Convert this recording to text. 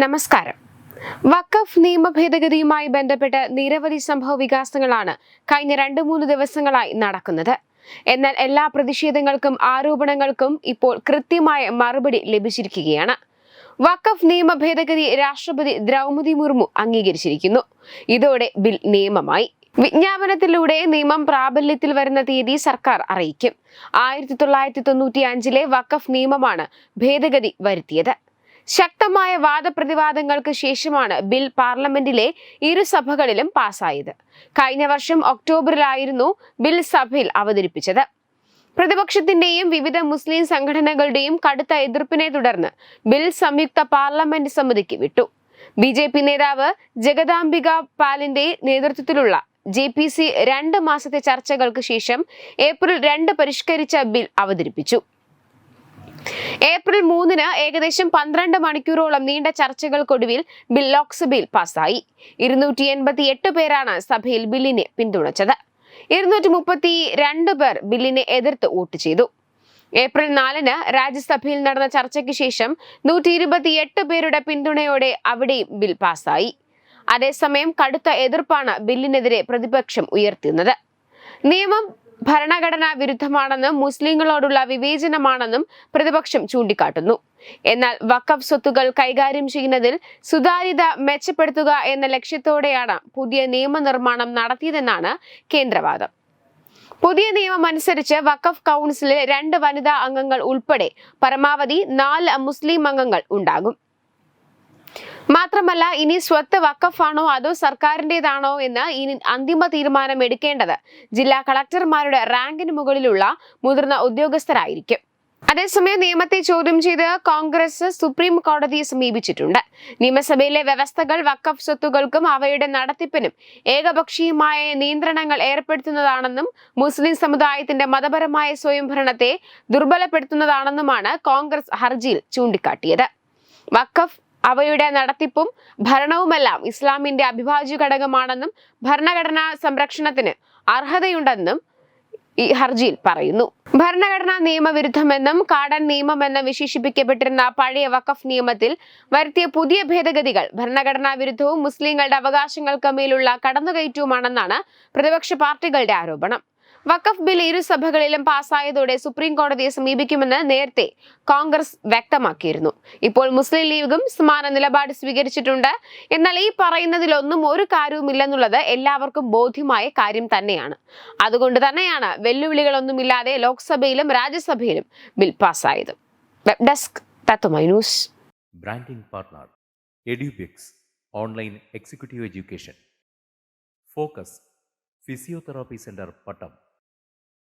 നമസ്കാരം. വഖഫ് നിയമ ഭേദഗതിയുമായി ബന്ധപ്പെട്ട് നിരവധി സംഭവ വികാസങ്ങളാണ് കഴിഞ്ഞ രണ്ട് മൂന്ന് ദിവസങ്ങളായി നടക്കുന്നത്. എന്നാൽ എല്ലാ പ്രതിഷേധങ്ങൾക്കും ആരോപണങ്ങൾക്കും ഇപ്പോൾ കൃത്യമായ മറുപടി ലഭിച്ചിരിക്കുകയാണ്. വഖഫ് നിയമ ഭേദഗതി രാഷ്ട്രപതി ദ്രൗപതി മുർമു അംഗീകരിച്ചിരിക്കുന്നു. ഇതോടെ ബിൽ നിയമമായി. വിജ്ഞാപനത്തിലൂടെ നിയമം പ്രാബല്യത്തിൽ വരുന്ന തീയതി സർക്കാർ അറിയിക്കും. ആയിരത്തി തൊള്ളായിരത്തി തൊണ്ണൂറ്റി അഞ്ചിലെ വഖഫ് നിയമമാണ് ഭേദഗതി വരുത്തിയത്. ശക്തമായ വാദപ്രതിവാദങ്ങൾക്ക് ശേഷമാണ് ബിൽ പാർലമെന്റിലെ ഇരു സഭകളിലും പാസായത് കഴിഞ്ഞ വർഷം ഒക്ടോബറിലായിരുന്നു ബിൽ സഭയിൽ അവതരിപ്പിച്ചത്. പ്രതിപക്ഷത്തിന്റെയും വിവിധ മുസ്ലിം സംഘടനകളുടെയും കടുത്ത എതിർപ്പിനെ തുടർന്ന് ബിൽ സംയുക്ത പാർലമെന്റ് സമിതിക്ക് വിട്ടു. ബി ജെ പി നേതാവ് ജഗദാംബിക പാലിന്റെ നേതൃത്വത്തിലുള്ള ജെ പി സി രണ്ട് മാസത്തെ ചർച്ചകൾക്ക് ശേഷം ഏപ്രിൽ രണ്ട് പരിഷ്കരിച്ച ബിൽ അവതരിപ്പിച്ചു. ഏപ്രിൽ മൂന്നിന് ഏകദേശം പന്ത്രണ്ട് മണിക്കൂറോളം നീണ്ട ചർച്ചകൾക്കൊടുവിൽ ബിൽ ലോക്സഭയിൽ പാസായി ഇരുന്നൂറ്റി എൺപത്തി എട്ട് പേരാണ് സഭയിൽ ബില്ലിനെ പിന്തുണച്ചത്. ഇരുന്നൂറ്റി മുപ്പത്തി രണ്ട് പേർ ബില്ലിനെ എതിർത്ത് വോട്ട് ചെയ്തു. ഏപ്രിൽ നാലിന് രാജ്യസഭയിൽ നടന്ന ചർച്ചയ്ക്ക് ശേഷം നൂറ്റി ഇരുപത്തിയെട്ട് പേരുടെ പിന്തുണയോടെ അവിടെയും ബിൽ പാസായി അതേസമയം കടുത്ത എതിർപ്പാണ് ബില്ലിനെതിരെ പ്രതിപക്ഷം ഉയർത്തുന്നത് നിയമം ഭരണഘടനാ വിരുദ്ധമാണെന്നും മുസ്ലിങ്ങളോടുള്ള വിവേചനമാണെന്നും പ്രതിപക്ഷം ചൂണ്ടിക്കാട്ടുന്നു. എന്നാൽ വഖഫ് സ്വത്തുകൾ കൈകാര്യം ചെയ്യുന്നതിൽ സുതാര്യത മെച്ചപ്പെടുത്തുക എന്ന ലക്ഷ്യത്തോടെയാണ് പുതിയ നിയമനിർമ്മാണം നടത്തിയതെന്നാണ് കേന്ദ്രവാദം. പുതിയ നിയമം അനുസരിച്ച് വഖഫ് കൗൺസിലിൽ രണ്ട് വനിതാ അംഗങ്ങൾ ഉൾപ്പെടെ പരമാവധി നാല് മുസ്ലിം അംഗങ്ങൾ ഉണ്ടാകും. മാത്രമല്ല ഇനി സ്വത്ത് വക്കഫാണോ അതോ സർക്കാരിന്റെതാണോ എന്ന് ഇനി അന്തിമ തീരുമാനം എടുക്കേണ്ടത് ജില്ലാ കളക്ടർമാരുടെ റാങ്കിന് മുകളിലുള്ള മുതിർന്ന ഉദ്യോഗസ്ഥരായിരിക്കും. അതേസമയം നിയമത്തെ ചോദ്യം ചെയ്ത് കോൺഗ്രസ് സുപ്രീം കോടതിയെ സമീപിച്ചിട്ടുണ്ട്. നിയമസഭയിലെ വ്യവസ്ഥകൾ വക്കഫ് സ്വത്തുക്കൾക്കും അവയുടെ നടത്തിപ്പിനും ഏകപക്ഷീയമായ നിയന്ത്രണങ്ങൾ ഏർപ്പെടുത്തുന്നതാണെന്നും മുസ്ലിം സമുദായത്തിന്റെ മതപരമായ സ്വയംഭരണത്തെ ദുർബലപ്പെടുത്തുന്നതാണെന്നുമാണ് കോൺഗ്രസ് ഹർജിയിൽ ചൂണ്ടിക്കാട്ടിയത്. വക്കഫ് അവയുടെ നടത്തിപ്പും ഭരണവുമെല്ലാം ഇസ്ലാമിന്റെ അവിഭാജ്യ ഘടകമാണെന്നും ഭരണഘടനാ സംരക്ഷണത്തിന് അർഹതയുണ്ടെന്നും ഈ ഹർജിയിൽ പറയുന്നു. ഭരണഘടനാ നിയമവിരുദ്ധമെന്നും കാടൻ നിയമമെന്ന് വിശേഷിപ്പിക്കപ്പെട്ടിരുന്ന പഴയ വഖഫ് നിയമത്തിൽ വരുത്തിയ പുതിയ ഭേദഗതികൾ ഭരണഘടനാ വിരുദ്ധവും മുസ്ലിങ്ങളുടെ അവകാശങ്ങൾക്ക് മേലുള്ള കടന്നുകയറ്റവുമാണെന്നാണ് പ്രതിപക്ഷ പാർട്ടികളുടെ ആരോപണം. വഖഫ് ബിൽ ഇരുസഭകളിലും പാസ്സായതോടെ സുപ്രീം കോടതിയെ സമീപിക്കുമെന്ന് നേരത്തെ കോൺഗ്രസ് വ്യക്തമാക്കിയിരുന്നു. ഇപ്പോൾ മുസ്ലിം ലീഗും സമാന നിലപാട് സ്വീകരിച്ചിട്ടുണ്ട്. എന്നാൽ ഈ പറയുന്നതിലൊന്നും ഒരു കാര്യവുമില്ലെന്നുള്ളത് എല്ലാവർക്കും ബോധ്യമായ കാര്യം തന്നെയാണ്. അതുകൊണ്ട് തന്നെയാണ് വെല്ലുവിളികളൊന്നുമില്ലാതെ ലോക്സഭയിലും രാജ്യസഭയിലും ബിൽ പാസ്സായത്. വെബ് ഡെസ്ക് തത്വമൈ branding partner online executive education. Focus physiotherapy centre Pattom.